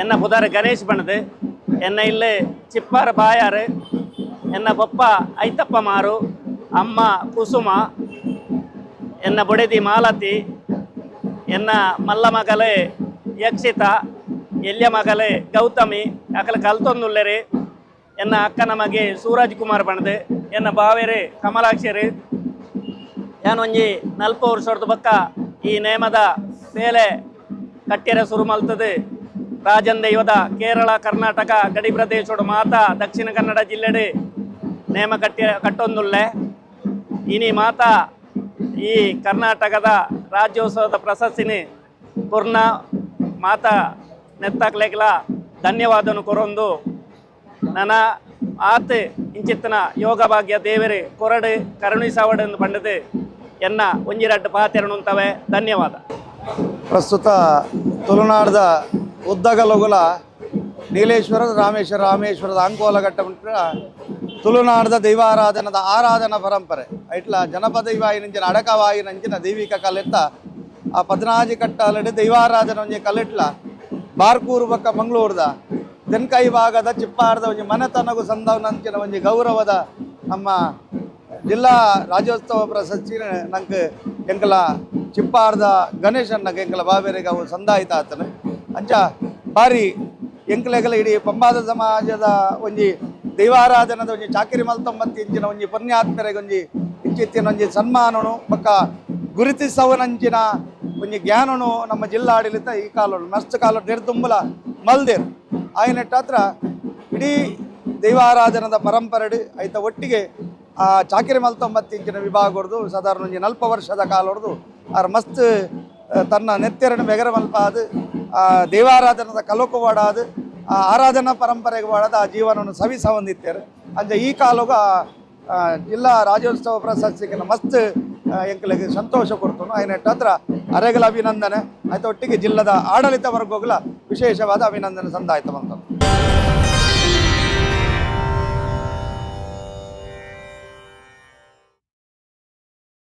ಎನ್ನ ಪುದಾರ ಗಣೇಶ್ ಬಣದು ಎನ್ನ ಇಲ್ಲಿ ಚಿಪ್ಪಾರ ಬಾಯಾರು, ಎನ್ನ ಬೊಪ್ಪ ಐತಪ್ಪ ಮಾರು, ಅಮ್ಮ ಕುಸುಮ, ಎನ್ನ ಬೊಡೆದಿ ಮಾಲತಿ, ಎನ್ನ ಮಲ್ಲ ಮಗಲೆ ಯಕ್ಷಿತ, ಎಲ್ಯ ಮಗಲೆ ಗೌತಮಿ ಅಕಲ ಕಲ್ತೊಂದುಲ್ಲೆರೆ ಎನ್ನ ಅಕ್ಕ ನಮಗೆ ಸೂರಜ್ ಕುಮಾರ್ ಬಣದು ಎನ್ನ ಬಾವೆರೆ ಕಮಲಾಕ್ಷರಿ ಒಂಜಿ ನಲ್ಪ ವರ್ಷದ ಬಕ್ಕ ಈ ನೇಮದ ಬೇಲೆ ಕಟ್ಟಿರ ಶುರು ಮಲ್ತದು. ರಾಜನ್ ದೈವದ ಕೇರಳ, ಕರ್ನಾಟಕ, ಗಡಿ ಪ್ರದೇಶೋಡು ಮಾತ, ದಕ್ಷಿಣ ಕನ್ನಡ ಜಿಲ್ಲೆಡೆ ನೇಮ ಕಟ್ಟಿ ಕಟ್ಟೊಂದುಲ್ಲೆ. ಇನಿ ಮಾತ ಈ ಕರ್ನಾಟಕದ ರಾಜ್ಯೋತ್ಸವದ ಪ್ರಶಸ್ತಿನಿ ಪೂರ್ಣ ಮಾತ ನೆತ್ತಾಕ್ಲೆಗ್ಲ ಧನ್ಯವಾದನು ಕೊರೊಂದು. ನನ್ನ ಆತ್ ಇಂಚಿತ್ತಿನ ಯೋಗ ಭಾಗ್ಯ ದೇವರೇ, ಕೊರಡು ಕರುಣಿಸಾವಡೆಂದು ಪಂಡದು ಎನ್ನ ಒಂಜಿರಡ್ಡು ಪಾತೆರನುಂತವೆ ಧನ್ಯವಾದ. ಪ್ರಸ್ತುತ ತುಳುನಾಡದ ಉದ್ದಗಲಗುಲ ನೀಲೇಶ್ವರ, ರಾಮೇಶ್ವರ, ರಾಮೇಶ್ವರದ ಘಟ್ಟ ತುಳುನಾಡದ ದೈವಾರಾಧನದ ಆರಾಧನಾ ಪರಂಪರೆ. ಐಟ್ಲ ಜನಪದ ಅಡಕ ಅಡಕವಾಯಿನಂಚಿನ ದೈವಿಕ ಕಲೆತ್ತ ಆ ಪದ್ನಾಜಿ ಕಟ್ಟಲಡಿ ದೈವಾರಾಧನ ಒಂಜಿ ಕಲೆಟ್ಲ ಬಾರ್ಕೂರು ಬಕ್ಕ ಮಂಗಳೂರದ, ತೆನ್ಕೈ ಭಾಗದ ಚಿಪ್ಪಾರದ ಒಂಜಿ ಮನೆತನಗು ಸಂದವನಂಚಿನ ಒಂಜಿ ಗೌರವದ ನಮ್ಮ ಜಿಲ್ಲಾ ರಾಜ್ಯೋತ್ಸವ ಪ್ರಶಸ್ತಿ ನಂಗೆ ಎಂಕಲ ಚಿಪ್ಪಾರ್ದ ಗಣೇಶನ್ನಗೆ ಎಂಕಲ ಬಾಬೇರೆಗೆ ಅವು ಸಂದಾಯಿತ ಆತನು. ಅಂಚ ಬಾರಿ ಎಂಕ್ಲೆಗಲ ಇಡೀ ಪಂಬಾದ ಸಮಾಜದ ಒಂಜಿ ದೈವಾರಾಧನದ ಒಂಜಿ ಚಾಕಿರಿ ಮಲ್ತೊಂಬತ್ತಿ ಇಂಚಿನ ಒಂಜಿ ಪುಣ್ಯಾತ್ಮರೆಗೊಂಜಿ ಇಂಚಿತ್ತಿನ ಒಂಜಿ ಸನ್ಮಾನನು ಪಕ್ಕ ಗುರುತಿಸವನಂಚಿನ ಒಂಜಿ ಜ್ಞಾನನು ನಮ್ಮ ಜಿಲ್ಲಾಡಳಿತ ಈ ಕಾಲ ಮಸ್ತ್ ಕಾಲ ನಿರ್ದುಂಬಲ ಮಲ್ದೇರು ಆಯ್ನೆಟ್ಟಾತ್ರ ಇಡೀ ದೈವಾರಾಧನದ ಪರಂಪರೆಡು ಐತ ಒಟ್ಟಿಗೆ ಆ ಚಾಕಿರಿ ಮಲ್ತೊಂಬತ್ತು ಇಂಚಿನ ವಿಭಾಗ ಹೊಡೆದು, ಸಾಧಾರಣ ಒಂಜಿ ನಲ್ಪ ವರ್ಷದ ಕಾಲ ಹೊಡೆದು ಮಸ್ತ್ ತನ್ನ ನೆತ್ತೆರಡು ಬೆಗರ ಮಲ್ಪಾದು ಆ, ದೇವಾರಾಧನದ ಕಲೋಕು ವಾಡಾದು ಆ, ಆರಾಧನಾ ಪರಂಪರೆಗೆ ಬಾಡದ ಆ ಜೀವನವನ್ನು ಸವಿಸ ಹೊಂದಿತ್ತೇರು ಅಂಜ ಈ ಕಾಲಗ ಜಿಲ್ಲಾ ರಾಜ್ಯೋತ್ಸವ ಪ್ರಶಸ್ತಿಗೆ ಮಸ್ತ್ ಎಂಕಲಿಗೆ ಸಂತೋಷ ಕೊಡ್ತು ಐನೆಟ್ ಹತ್ರ ಅರೆಗಲ ಅಭಿನಂದನೆ. ಆಯ್ತು ಒಟ್ಟಿಗೆ ಜಿಲ್ಲದ ಆಡಳಿತ ವರ್ಗಗಳ ವಿಶೇಷವಾದ ಅಭಿನಂದನೆ ಸಂದಾಯಿತ ಬಂತು.